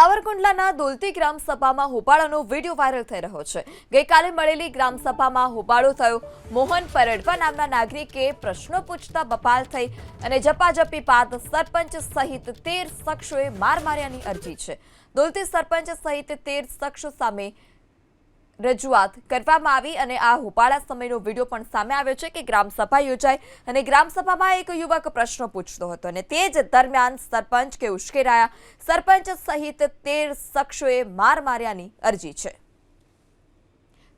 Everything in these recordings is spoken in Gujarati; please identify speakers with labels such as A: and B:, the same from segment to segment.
A: સાવરકુંડલાના દોલતી ગ્રામ સભામાં હોબાળાનો વીડિયો વાયરલ થઈ રહ્યો છે. ગઈકાલે મળેલી ગ્રામ સભામાં હોબાળો થયો. મોહન પરડવા નામના નાગરિકે પ્રશ્નો પૂછતા બપાલ થઈ અને જપાજપી બાદ સરપંચ સહિત તેર શખ્સોએ માર માર્યાની અરજી છે. દોલતી સરપંચ સહિત તેર શખ્સો સામે રજૂઆત કરવામાં આવી અને આ હોપાળા સમયનો વીડિયો પણ સામે આવ્યો છે કે ગ્રામસભા યોજાઈ અને ગ્રામસભામાં એક યુવક પ્રશ્નો પૂછતો હતો અને તે જ દરમિયાન સરપંચ કે ઉશ્કેરાયા, સરપંચ સહિત તેર શખ્સોએ માર માર્યાની અરજી છે.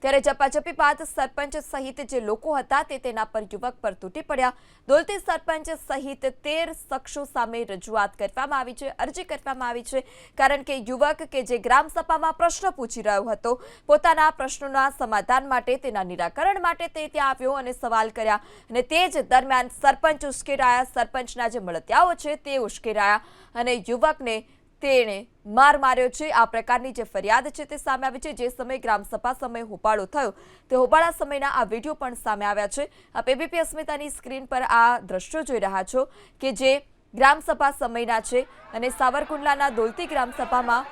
A: ત્યારે ઝપાઝપી બાદ સરપંચ સહિત જે લોકો હતા તે તેના પર યુવક પર તૂટી પડ્યા. દોલતી સરપંચ સહિત તેર શખ્સો સામે રજૂઆત કરવામાં આવી છે, અરજી કરવામાં આવી છે, કારણ કે યુવક કે જે ગ્રામસભામાં પ્રશ્ન પૂછી રહ્યો હતો, પોતાના પ્રશ્નોના સમાધાન માટે, તેના નિરાકરણ માટે તે ત્યાં આવ્યો અને સવાલ કર્યા. અને તે જ દરમિયાન સરપંચ ઉશ્કેરાયા, સરપંચના જે મળતિયાઓ છે તે ઉશ્કેરાયા અને યુવકને તેણે માર માર્યો છે. આ પ્રકારની જે ફરિયાદ છે તે સામે આવી છે. જે સમયે ગ્રામસભા સમયે હોબાળો થયો. તે હોબાળા સમયના આ વીડિયો પણ સામે આવ્યા છે. આપ એબીપી અસ્મિતાની સ્ક્રીન પર આ દ્રશ્યો જોઈ રહ્યા છો કે જે ગ્રામસભા સમયના છે અને સાવરકુંડલાના દોલતી ગ્રામસભામાં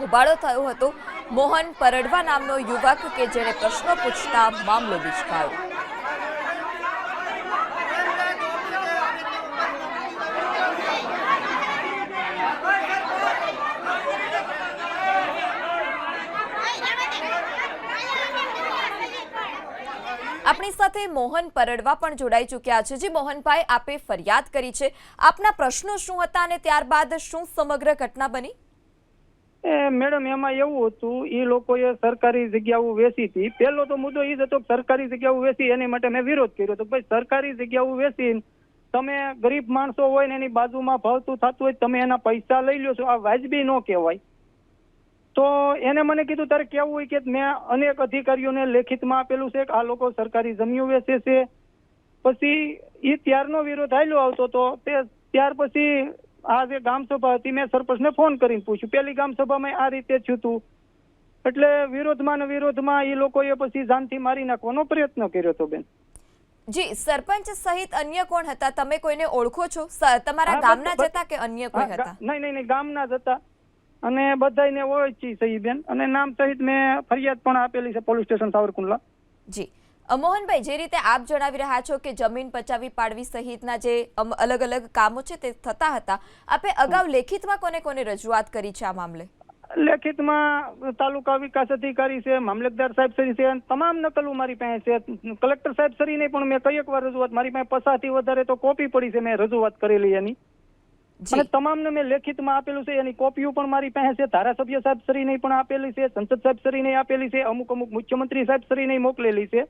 A: હોબાળો થયો હતો. મોહન પરડવા નામનો યુવક કે જેણે પ્રશ્નો પૂછતા મામલો વિચકાયો. આપણી સાથે મોહન પરડવા પણ જોડાઈ ચૂક્યા છે. જે, મોહનભાઈ, આપે ફરિયાદ કરી છે. આપના પ્રશ્નો શું હતા અને ત્યારબાદ શું સમગ્ર ઘટના બની?
B: મેડમ, એમાં એવું હતું એ લોકોએ સરકારી જગ્યાઓ વેચી હતી. પહેલો તો મુદ્દો એ હતો કે સરકારી જગ્યાઓ વેચી, એની માટે મેં વિરોધ કર્યો હતો. ભાઈ, સરકારી જગ્યાઓ વેચી તમે ગરીબ માણસો હોય ને એની બાજુમાં ભાવતું થતું હોય તમે એના પૈસા લઈ લ્યો છો. આ વાજબી ન કહેવાય. તો એને મને કીધું તારે કેવું હોય કે મેં અનેક અધિકારીઓને લેખિતમાં આપેલું છે કે આ લોકો સરકારી જમીઓ વેચે છે. પછી એ ત્યારનો વિરોધ હાલ્યો આવતો તો તે ત્યાર પછી આ જે ગામ સભા હતી મેં સરપંચને ફોન કરીને પૂછ્યું. પેલી ગામ સભામાં આ રીતે થયું હતું એટલે વિરોધમાં ને વિરોધમાં એ લોકોએ પછી જાનથી મારી નાખવાનો પ્રયત્ન કર્યો હતો બેન.
A: જી સરપંચ સહિત અન્ય કોણ હતા? તમે કોઈને ઓળખો છો? તમારા ગામના
B: બસ-
A: જ હતા કે અન્ય કોઈ હતા?
B: નહીં નહીં નહીં ગામના જ હતા. અને બધાને ઓળખી સહી બેન. અને નામ સહિત મેં ફરિયાદ પણ આપેલી છે પોલીસ સ્ટેશન સાવરકુંડલા.
A: જી. મોહનભાઈ જે રીતે આપ જણાવી રહ્યા છો કે જમીન પચાવી પાડવી સહિતના જે અલગ અલગ કામો છે તે થતા હતા આપે અગાઉ લેખિતમાં કોને કોને રજૂઆત કરી છે આ મામલે?
B: લેખિતમાં તાલુકા વિકાસ અધિકારી છે મામલતદાર સાહેબ શ્રી છે તમામ નકલો મારી પાસે છે. કલેક્ટર સાહેબ શ્રીને પણ મેં કઈ એક વાર રજૂઆત મારી પાસે પચાસથી વધારે તો કોપી પડી છે મેં રજૂઆત કરેલી એની. અને તમામને મેં લેખિતમાં આપેલું છે એની કોપીઓ પણ મારી પાસે છે. ધારાસભ્ય સાહેબ શ્રીને પણ આપેલી છે સંસદ સાહેબ શ્રીને આપેલી છે અમુક અમુક મુખ્યમંત્રી સાહેબ શ્રીને મોકલેલી છે.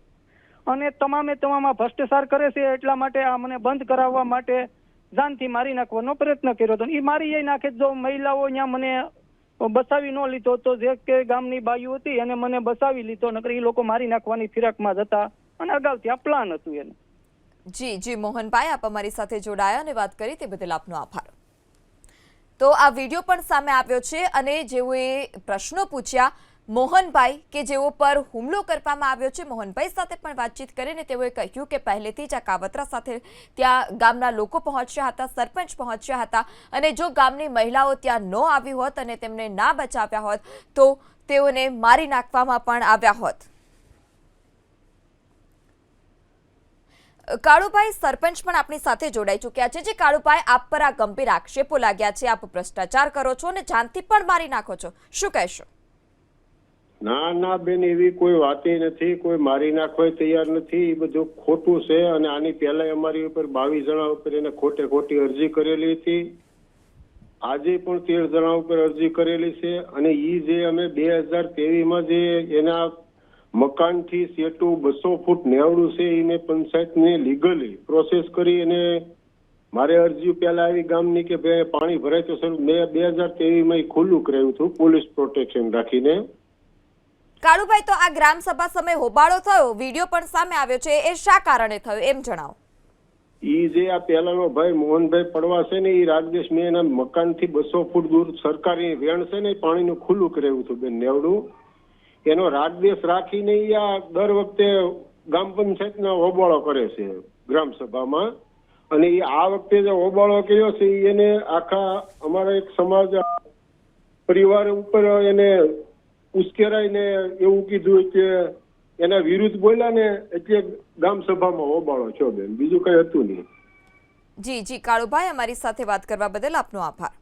B: અને તમામે તમામ ભ્રષ્ટાચાર કરે છે એટલા માટે આ મને બંધ કરાવવા માટે જાનથી મારી નાખવાનો પ્રયત્ન કર્યો હતો. એ મારી એ નાખે જો મહિલાઓ અહીંયા મને બસાવી ન લીધો તો જે કે ગામની બાયુ હતી એને મને બસાવી લીધો નકર એ લોકો મારી નાખવાની ફિરાકમાં જ હતા. અને અગાઉથી આ પ્લાન હતું એને.
A: જી જી મોહનભાઈ આપ અમારી સાથે જોડાયા અને વાત કરી તે બદલ આપનો આભાર. તો આ વીડિયો પણ સામે આવ્યો છે અને જેઓએ પ્રશ્નો પૂછ્યા, મોહનભાઈ કે જેઓ પર હુમલો કરવામાં આવ્યો છે, મોહનભાઈ સાથે પણ વાતચીત કરીને તેઓએ કહ્યું કે પહેલેથી જ આ કાવતરા સાથે ત્યાં ગામના લોકો પહોંચ્યા હતા, સરપંચ પહોંચ્યા હતા અને જો ગામની મહિલાઓ ત્યાં ન આવી હોત અને તેમને ના બચાવ્યા હોત, તો તેઓને મારી નાખવામાં પણ આવ્યા હોત. કાળુભાઈ સરપંચ પણ આપણી સાથે જોડાઈ ચૂક્યા છે. જે કાળુભાઈ, આપ પર આ ગંભીર આક્ષેપો લાગ્યા છે. આપ ભ્રષ્ટાચાર કરો છો અને જાનથી પણ મારી નાખો છો. શું કહેશો?
C: ના ના બેન, એવી કોઈ વાત નથી. કોઈ મારી નાખવા તૈયાર નથી. એ બધું ખોટું છે અને આની પહેલા અમારી ઉપર બાવીસ જણા ઉપર એને ખોટે ખોટી અરજી કરેલી હતી. આજે પણ તેર જણા ઉપર અરજી કરેલી છે અને એ જે અમે બે હજાર તેવીસમાં જે એના મકાનથી સેટું બસો ફૂટ નેવડું છે એને પંચાયતને લીગલી પ્રોસેસ કરી અને મારે અરજી પહેલા આવી ગામની કે ભાઈ પાણી ભરાય તો સર. મેં બે હજાર તેવીસમાં ખુલ્લું કરાવ્યું હતું પોલીસ પ્રોટેક્શન રાખીને.
A: કાળુભાઈ તો આ ગ્રામ સભા સમયે હોબાળો થયો? વીડિયો પણ સામે આવ્યો છે. એ શા કારણે થયો? એમ જણાવો.
C: ઈ જે આ પહેલાનો ભાઈ મોહનભાઈ પડવા છે ને એ રાજદેશ મેં એના મકાનથી બસો ફૂટ દૂર સરકારી વેણ છે ને પાણીનું ખુલ્લું કરાવ્યું હતું બેન નેવડું. એનો રાજદેશ રાખીને આ દર વખતે ગ્રામ પંચાયતના હોબાળો કરે છે ગ્રામ સભામાં. અને એ આ વખતે જે હોબાળો કર્યો છે એને આખા અમારા એક સમાજ, પરિવાર ઉપર એને ઉશ્કેરાઈને એવું કીધું કે એના વિરુદ્ધ બોલ્યા ને એટલે ગામ સભામાં હોબાળો છો બેન. બીજું કઈ હતું નહીં.
A: જી જી, કાળુભાઈ, અમારી સાથે વાત કરવા બદલ આપનો આભાર.